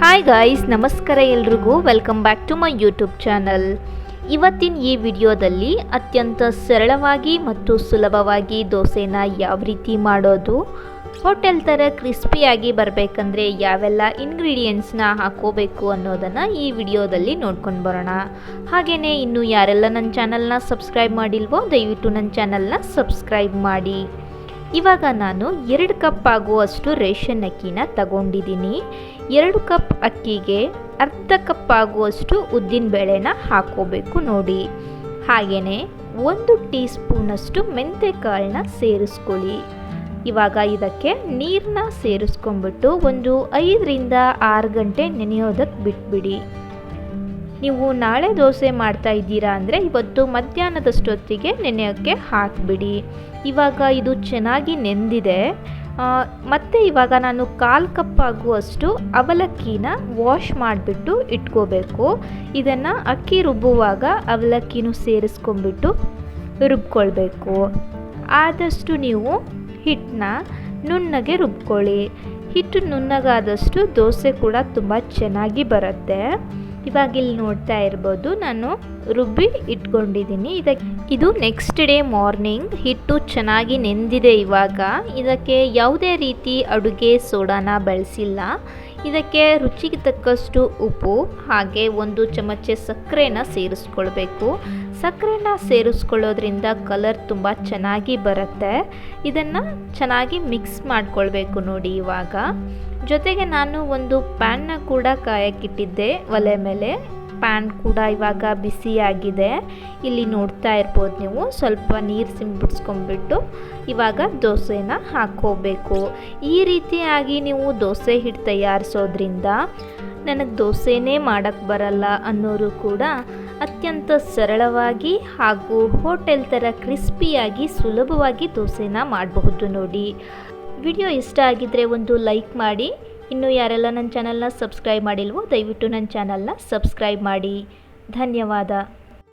Hi guys ನಮಸ್ಕಾರ ಎಲ್ರಿಗೂ. Welcome back to my YouTube channel ಇವತ್ತಿನ ಈ ವಿಡಿಯೋದಲ್ಲಿ ಅತ್ಯಂತ ಸರಳವಾಗಿ ಮತ್ತು ಸುಲಭವಾಗಿ ದೋಸೆನ ಯಾವ ರೀತಿ ಮಾಡೋದು, ಹೋಟೆಲ್ ಥರ ಕ್ರಿಸ್ಪಿಯಾಗಿ ಬರಬೇಕಂದ್ರೆ ಯಾವೆಲ್ಲ ಇಂಗ್ರೀಡಿಯೆಂಟ್ಸ್ನ ಹಾಕೋಬೇಕು ಅನ್ನೋದನ್ನು ಈ ವಿಡಿಯೋದಲ್ಲಿ ನೋಡ್ಕೊಂಡು ಬರೋಣ. ಹಾಗೆಯೇ ಇನ್ನು ಯಾರೆಲ್ಲ ನನ್ನ ಚಾನಲ್ನ ಸಬ್ಸ್ಕ್ರೈಬ್ ಮಾಡಿಲ್ವೋ, ದಯವಿಟ್ಟು ನನ್ನ ಚಾನಲ್ನ ಸಬ್ಸ್ಕ್ರೈಬ್ ಮಾಡಿ. ಇವಾಗ ನಾನು ಎರಡು ಕಪ್ ಆಗುವಷ್ಟು ರೇಷನ್ ಅಕ್ಕಿನ ತಗೊಂಡಿದ್ದೀನಿ. ಎರಡು ಕಪ್ ಅಕ್ಕಿಗೆ ಅರ್ಧ ಕಪ್ ಆಗುವಷ್ಟು ಉದ್ದಿನ ಬೇಳೆನ ಹಾಕೋಬೇಕು ನೋಡಿ. ಹಾಗೆಯೇ ಒಂದು ಟೀ ಸ್ಪೂನಷ್ಟು ಮೆಂತೆಕಾಳನ್ನ ಸೇರಿಸ್ಕೊಳ್ಳಿ. ಇವಾಗ ಇದಕ್ಕೆ ನೀರನ್ನ ಸೇರಿಸ್ಕೊಂಡ್ಬಿಟ್ಟು ಒಂದು ಐದರಿಂದ ಆರು ಗಂಟೆ ನೆನೆಯೋದಕ್ಕೆ ಬಿಟ್ಬಿಡಿ. ನೀವು ನಾಳೆ ದೋಸೆ ಮಾಡ್ತಾ ಇದ್ದೀರಾ ಅಂದರೆ ಇವತ್ತು ಮಧ್ಯಾಹ್ನದಷ್ಟೊತ್ತಿಗೆ ನೆನೆಯೋಕ್ಕೆ ಹಾಕಿಬಿಡಿ. ಇವಾಗ ಇದು ಚೆನ್ನಾಗಿ ನೆಂದಿದೆ. ಮತ್ತು ಇವಾಗ ನಾನು ಕಾಲು ಕಪ್ ಆಗುವಷ್ಟು ಅವಲಕ್ಕಿನ ವಾಶ್ ಮಾಡಿಬಿಟ್ಟು ಇಟ್ಕೋಬೇಕು. ಇದನ್ನು ಅಕ್ಕಿ ರುಬ್ಬುವಾಗ ಅವಲಕ್ಕಿನೂ ಸೇರಿಸ್ಕೊಂಡ್ಬಿಟ್ಟು ರುಬ್ಕೊಳ್ಬೇಕು. ಆದಷ್ಟು ನೀವು ಹಿಟ್ಟನ್ನ ನುಣ್ಣಗೆ ರುಬ್ಕೊಳ್ಳಿ. ಹಿಟ್ಟು ನುಣ್ಣಗಾದಷ್ಟು ದೋಸೆ ಕೂಡ ತುಂಬ ಚೆನ್ನಾಗಿ ಬರುತ್ತೆ. ಇವಾಗ ಇಲ್ಲಿ ನೋಡ್ತಾ ಇರ್ಬೋದು, ನಾನು ರುಬ್ಬಿ ಇಟ್ಕೊಂಡಿದ್ದೀನಿ. ಇದಕ್ಕೆ ಇದು ನೆಕ್ಸ್ಟ್ ಡೇ ಮಾರ್ನಿಂಗ್ ಹಿಟ್ಟು ಚೆನ್ನಾಗಿ ನೆಂದಿದೆ ಇವಾಗ. ಇದಕ್ಕೆ ಯಾವುದೇ ರೀತಿ ಅಡುಗೆ ಸೋಡಾನ ಬಳಸಿಲ್ಲ. ಇದಕ್ಕೆ ರುಚಿಗೆ ತಕ್ಕಷ್ಟು ಉಪ್ಪು, ಹಾಗೆ ಒಂದು ಚಮಚೆ ಸಕ್ಕರೆನ ಸೇರಿಸ್ಕೊಳ್ಬೇಕು. ಸಕ್ಕರೆನ ಸೇರಿಸ್ಕೊಳ್ಳೋದ್ರಿಂದ ಕಲರ್ ತುಂಬ ಚೆನ್ನಾಗಿ ಬರುತ್ತೆ. ಇದನ್ನು ಚೆನ್ನಾಗಿ ಮಿಕ್ಸ್ ಮಾಡ್ಕೊಳ್ಬೇಕು ನೋಡಿ ಇವಾಗ. ಜೊತೆಗೆ ನಾನು ಒಂದು ಪ್ಯಾನ್ನ ಕೂಡ ಕಾಯಕ್ಕಿಟ್ಟಿದ್ದೆ ಒಲೆ ಮೇಲೆ. ಪ್ಯಾನ್ ಕೂಡ ಇವಾಗ ಬಿಸಿಯಾಗಿದೆ ಇಲ್ಲಿ ನೋಡ್ತಾ ಇರ್ಬೋದು ನೀವು. ಸ್ವಲ್ಪ ನೀರು ಸಿಂಪಡಿಸ್ಕೊಂಡ್ಬಿಟ್ಟು ಇವಾಗ ದೋಸೆನ ಹಾಕೋಬೇಕು ಈ ರೀತಿಯಾಗಿ ನೀವು ದೋಸೆ ಹಿಟ್ಟು ತಯಾರಿಸೋದ್ರಿಂದ ನನಗೆ ದೋಸೆನೇ ಮಾಡೋಕ್ಕೆ ಬರಲ್ಲ ಅನ್ನೋರು ಕೂಡ ಅತ್ಯಂತ ಸರಳವಾಗಿ ಹಾಗೂ ಹೋಟೆಲ್ ಥರ ಕ್ರಿಸ್ಪಿಯಾಗಿ ಸುಲಭವಾಗಿ ದೋಸೆನ ಮಾಡಬಹುದು ನೋಡಿ. ವಿಡಿಯೋ ಇಷ್ಟ ಆಗಿದ್ದರೆ ಒಂದು ಲೈಕ್ ಮಾಡಿ. ಇನ್ನು ಯಾರೆಲ್ಲ ನನ್ನ ಚಾನಲ್ನ ಸಬ್ಸ್ಕ್ರೈಬ್ ಮಾಡಿಲ್ವೋ ದಯವಿಟ್ಟು ನನ್ನ ಚಾನಲ್ನ ಸಬ್ಸ್ಕ್ರೈಬ್ ಮಾಡಿ. ಧನ್ಯವಾದ.